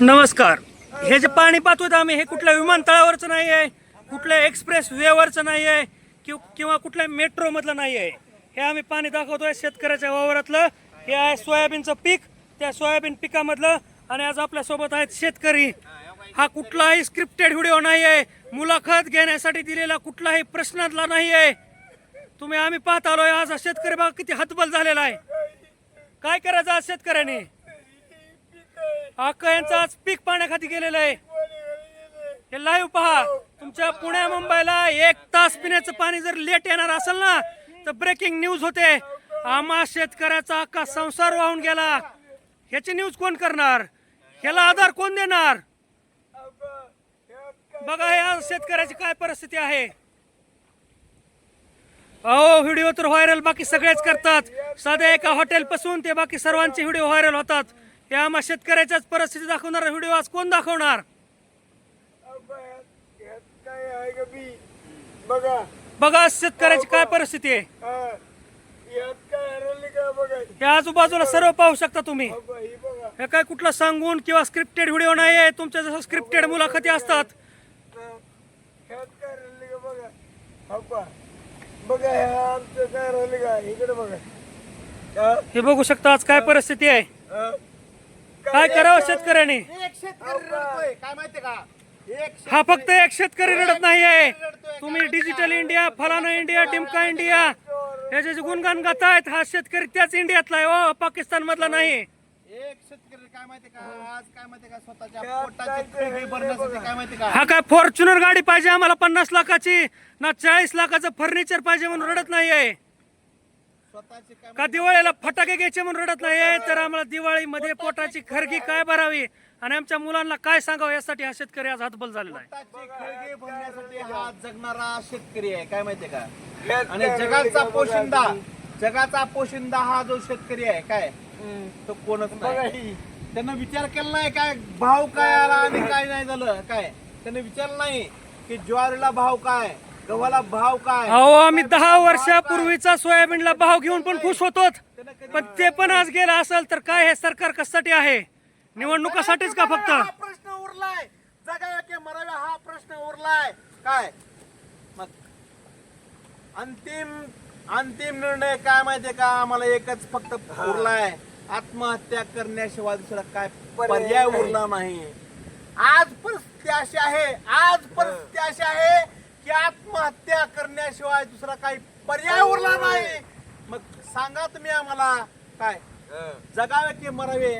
नमस्कार. हे जे पाणी पाहतोय आम्ही हे कुठल्या विमानतळावरचं नाही आहे कुठल्या एक्सप्रेस वेवरचं नाही आहे कि किंवा कुठल्या मेट्रो मधलं नाही आहे. हे आम्ही पाणी दाखवतोय शेतकऱ्याच्या वावरातलं. हे आहे सोयाबीनचं पीक. त्या सोयाबीन पिकामधलं आणि आज आपल्यासोबत आहेत शेतकरी. हा कुठलाही स्क्रिप्टेड व्हिडिओ नाही आहे. मुलाखत घेण्यासाठी दिलेला कुठलाही प्रश्नातला नाही आहे. तुम्ही आम्ही पाहत आलोय. आज शेतकरी बाग किती हतबल झालेला आहे. काय करायचं आज शेतकऱ्यांनी? अक्का यांचं आज पीक पाण्याखाली गेलेलं आहे. हे लाईव्ह पहा. तुमच्या पुण्या मुंबईला एक तास पिण्याचं पाणी जर लेट येणार असेल ना तर ब्रेकिंग न्यूज होते. आम्हा शेतकऱ्याचा अख्खा संसार वाहून गेला. ह्याची न्यूज कोण करणार? ह्याला आधार कोण देणार? बघा या शेतकऱ्याची काय परिस्थिती आहे. अहो व्हिडिओ तर व्हायरल बाकी सगळेच करतात. साध्या एका हॉटेल पासून ते बाकी सर्वांचे व्हिडिओ व्हायरल होतात. या आम्हा शेतकऱ्याच्याच परिस्थिती दाखवणारा व्हिडिओ आज कोण दाखवणार? बघा. बघा आज शेतकऱ्याची काय परिस्थिती आहे. हा. या आजूबाजूला सर्व पाहू शकता तुम्ही. ही काय कुठलं सांगून किंवा स्क्रिप्टेड व्हिडिओ नाही आहे तुमच्या जसं स्क्रिप्टेड मुलाखती असतात. हा. बघा. हा? हा. हे शकता आज काय परिस्थिती आहे. काय करावं शेतकऱ्यांनी? एक शेतकरी रडतोय काय माहितीये का? एक हा फक्त एक शेतकरी रडत नाही आहे तुम्ही डिजिटल इंडिया फलाना इंडिया टिमका इंडिया याचे जे गुणगान गातायत. हा शेतकरी त्याच इंडियातला आहे हो पाकिस्तान मधला नाही. एक शेतकरी काय माहितीये का? आज काय माहितीये का? स्वतःच्या पोटाची खळगी भरण्यासाठी काय माहितीये का? हा काय फॉर्च्युनर गाडी पाहिजे आम्हाला पन्नास लाखाची? ना चाळीस लाखाचं फर्निचर पाहिजे म्हणून रडत नाही आहे का दिवाळीला फटाके घ्यायचे म्हणून रडत नाही? तर आम्हाला दिवाळीमध्ये पोटाची खरगी काय भरावी? आणि आमच्या मुलांना काय सांगावं यासाठी हा शेतकरी आज हातबल झालेला आहे. पोटाची खळगी भरण्यासाठी हा जगणारा शेतकरी आहे काय माहितीये का? आणि जगाचा पोशिंदा. जगाचा पोशिंदा हा जो शेतकरी आहे काय. तो कोणच बघा नाही ही. त्यांना विचार केला नाही काय? भाव काय आला आणि काय नाही झालं काय? त्यांनी विचारलं नाही की ज्वारीला भाव काय? गव्हाला भाव काय? अहो आम्ही दहा वर्षापूर्वीचा सोयाबीनला भाव घेऊन पण खुश होतो पण ते पण आज गेलं असेल तर काय हे सरकार कशासाठी आहे? निवडणुकासाठीच का फक्त? हा प्रश्न उरलाय. जगाव्या की मराव्या हा प्रश्न उरलाय. काय? मग अंतिम अंतिम निर्णय काय माहितीये का? आम्हाला एकच फक्त उरलाय. आत्महत्या करण्याशिवाय दुसरा काय पर्याय. उरला नाही. आज परिस्थिती अशी आहे. आज परिस्थिती अशी आहे की आत्महत्या करण्याशिवाय दुसरा काही पर्याय उरला नाही. मग सांगा तुम्ही आम्हाला काय. जगावे की मरावे?